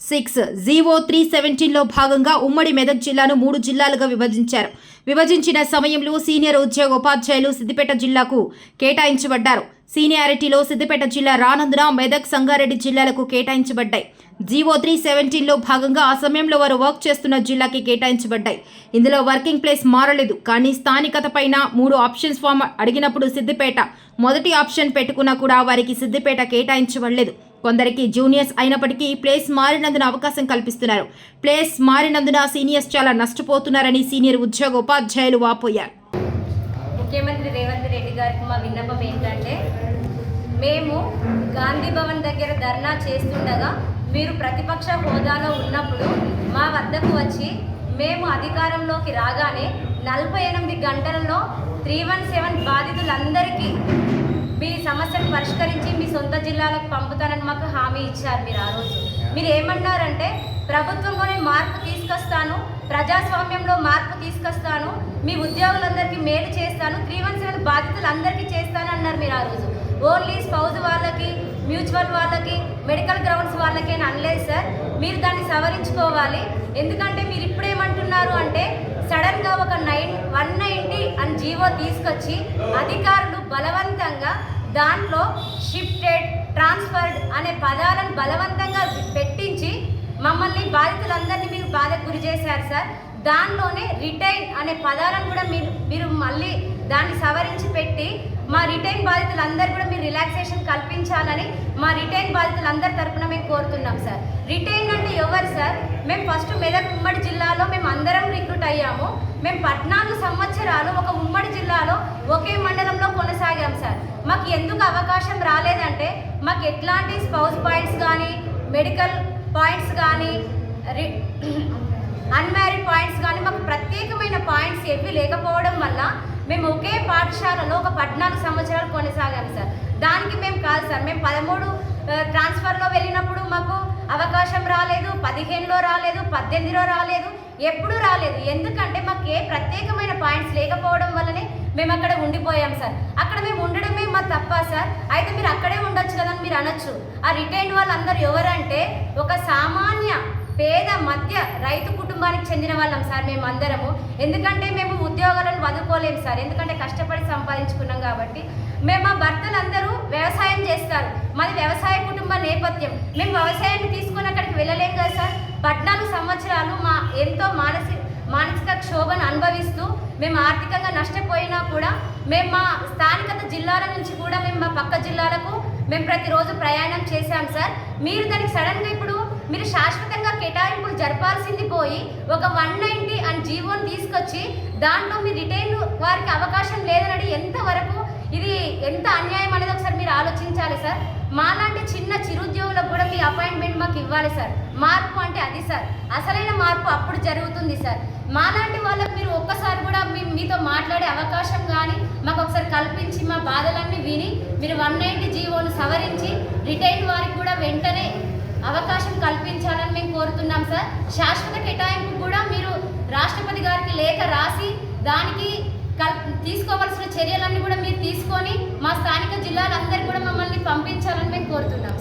Six. GO three సెవెంటీన్లో భాగంగా ఉమ్మడి మెదక్ జిల్లాను మూడు జిల్లాలుగా విభజించారు. విభజించిన సమయంలో సీనియర్ ఉద్యోగ ఉపాధ్యాయులు సిద్దిపేట జిల్లాకు కేటాయించబడ్డారు. సీనియారిటీలో సిద్దిపేట జిల్లా రానందున మెదక్ సంగారెడ్డి జిల్లాలకు కేటాయించబడ్డాయి. జీవో త్రీ సెవెంటీన్లో భాగంగా ఆ సమయంలో వారు వర్క్ చేస్తున్న జిల్లాకి కేటాయించబడ్డాయి. ఇందులో వర్కింగ్ ప్లేస్ మారలేదు. కానీ స్థానికత పైన మూడు ఆప్షన్స్ ఫామ్ అడిగినప్పుడు సిద్దిపేట మొదటి ఆప్షన్ పెట్టుకున్నా కూడా వారికి సిద్దిపేట కేటాయించబడలేదు. కొందరికి జూనియర్స్ అయినప్పటికీ ప్లేస్ మారినందున అవకాశం కల్పిస్తున్నారు. ప్లేస్ మారినందున సీనియర్స్ చాలా నష్టపోతున్నారని సీనియర్ ఉద్యోగ ఉపాధ్యాయులు వాపోయారు. ముఖ్యమంత్రి రేవంత్ రెడ్డి గారికి మా విన్నపం ఏంటంటే మేము గాంధీ భవన్ దగ్గర ధర్నా చేస్తుండగా మీరు ప్రతిపక్ష హోదాలో ఉన్నప్పుడు మా వద్దకు వచ్చి మేము అధికారంలోకి రాగానే నలభై ఎనిమిది గంటలలో త్రీ వన్ సెవెన్ బాధితులందరికీ మీ సమస్యను పరిష్కరించి సొంత జిల్లాలకు పంపుతానని మాకు హామీ ఇచ్చారు మీరు ఆ రోజు. మీరు ఏమన్నారంటే ప్రభుత్వంలోనే మార్పు తీసుకొస్తాను ప్రజాస్వామ్యంలో మార్పు తీసుకొస్తాను మీ ఉద్యోగులందరికీ మేలు చేస్తాను త్రీ వన్ సెవెన్ బాధితులందరికీ చేస్తాను అన్నారు మీరు ఆ రోజు. ఓన్లీ స్పౌజ్ వాళ్ళకి మ్యూచువల్ వాళ్ళకి మెడికల్ గ్రౌండ్స్ వాళ్ళకి అని అనలేదు సార్. మీరు దాన్ని సవరించుకోవాలి. ఎందుకంటే మీరు ఇప్పుడు ఏమంటున్నారు అంటే సడన్గా ఒక నైన్ వన్ నైంటీ అని జీవో తీసుకొచ్చి అధికారులు బలవంతంగా దాంట్లో షిఫ్టెడ్ ట్రాన్స్ఫర్డ్ అనే పదాలను బలవంతంగా పెట్టించి మమ్మల్ని బాధితులందరినీ మీరు బాధకు గురి చేశారు సార్. దానిలోనే రిటైన్ అనే పదాలను కూడా మీరు మీరు మళ్ళీ దాన్ని సవరించి పెట్టి మా రిటైన్ బాధితులందరూ కూడా మీరు రిలాక్సేషన్ కల్పించాలని మా రిటైన్ బాధితులందరి తరపున మేము కోరుతున్నాం సార్. రిటైన్ అంటే ఎవరు సార్? మేము ఫస్ట్ మెదక్ ఉమ్మడి జిల్లాలో మేము అందరం రిక్రూట్ అయ్యాము. మేము పద్నాలుగు సంవత్సరాలు ఒక ఉమ్మడి జిల్లాలో ఒకే మండలంలో కొనసాగాం సార్ మాకు ఎందుకు అవకాశం రాలేదంటే మాకు ఎట్లాంటి స్పౌస్ పాయింట్స్ కానీ మెడికల్ పాయింట్స్ కానీ అన్మ్యారీడ్ పాయింట్స్ కానీ మాకు ప్రత్యేకమైన పాయింట్స్ ఏవి లేకపోవడం వల్ల మేము ఒకే పాఠశాలలో ఒక పద్నాలుగు సంవత్సరాలు కొనసాగాము సార్. దానికి మేము కాదు సార్ మేము పదమూడు ట్రాన్స్ఫర్లో వెళ్ళినప్పుడు మాకు అవకాశం రాలేదు పదిహేనులో రాలేదు పద్దెనిమిదిలో రాలేదు ఎప్పుడూ రాలేదు. ఎందుకంటే మాకు ఏ ప్రత్యేకమైన పాయింట్స్ లేకపోవడం వల్లనే మేము అక్కడ ఉండిపోయాం సార్. అక్కడ మేము ఉండడమే మా తప్ప సార్. అయితే మీరు అక్కడే ఉండొచ్చు కదా అని మీరు అనొచ్చు. ఆ రిటైన్ వాళ్ళందరూ ఎవరంటే ఒక సామాన్య పేద మధ్య రైతు కుటుంబానికి చెందిన వాళ్ళం సార్ మేము అందరము. ఎందుకంటే మేము ఉద్యోగాలను వదులుకోలేము సార్. ఎందుకంటే కష్టపడి సంపాదించుకున్నాం కాబట్టి మేము మా భర్తలందరూ వ్యవసాయం చేస్తారు. మాది వ్యవసాయ కుటుంబ నేపథ్యం. మేము వ్యవసాయాన్ని తీసుకొని అక్కడికి వెళ్ళలేం కదా సార్. పద్నాలుగు సంవత్సరాలు మా ఎంతో మానసిక మానసిక క్షోభను అనుభవిస్తూ మేము ఆర్థికంగా నష్టపోయినా కూడా మేము మా స్థానికత జిల్లాల నుంచి కూడా మేము మా పక్క జిల్లాలకు మేము ప్రతిరోజు ప్రయాణం చేశాం సార్. మీరు దానికి సడన్గా ఇప్పుడు మీరు శాశ్వతంగా కేటాయింపులు జరపాల్సింది పోయి ఒక వన్ నైంటీ అండ్ జీవోని తీసుకొచ్చి దాంట్లో మీ రిటైన్ వారికి అవకాశం లేదనడి ఎంత ఇది ఎంత అన్యాయం అనేది ఒకసారి మీరు ఆలోచించాలి సార్. మాలాంటి చిన్న చిరుద్యోగులకు కూడా మీ అపాయింట్మెంట్ మాకు ఇవ్వాలి సార్. మార్పు అంటే అది సార్. అసలైన మార్పు అప్పుడు జరుగుతుంది సార్. మాలాంటి వాళ్ళకి మీరు ఒక్కసారి కూడా మీ మీతో మాట్లాడే అవకాశం కానీ మాకు ఒకసారి కల్పించి మా బాధలన్నీ విని మీరు వన్ నైంటీ జీవోను సవరించి రిటైర్డ్ వారికి కూడా వెంటనే అవకాశం కల్పించాలని మేము కోరుతున్నాం సార్. శాశ్వత కేటాయింపు కూడా మీరు రాష్ట్రపతి గారికి లేఖ రాసి దానికి తీసుకోవాల్సిన చర్యలన్నీ కూడా మీరు తీసుకొని మా స్థానిక జిల్లాలందరూ కూడా మమ్మల్ని పంపించాలని మేము కోరుతున్నాం.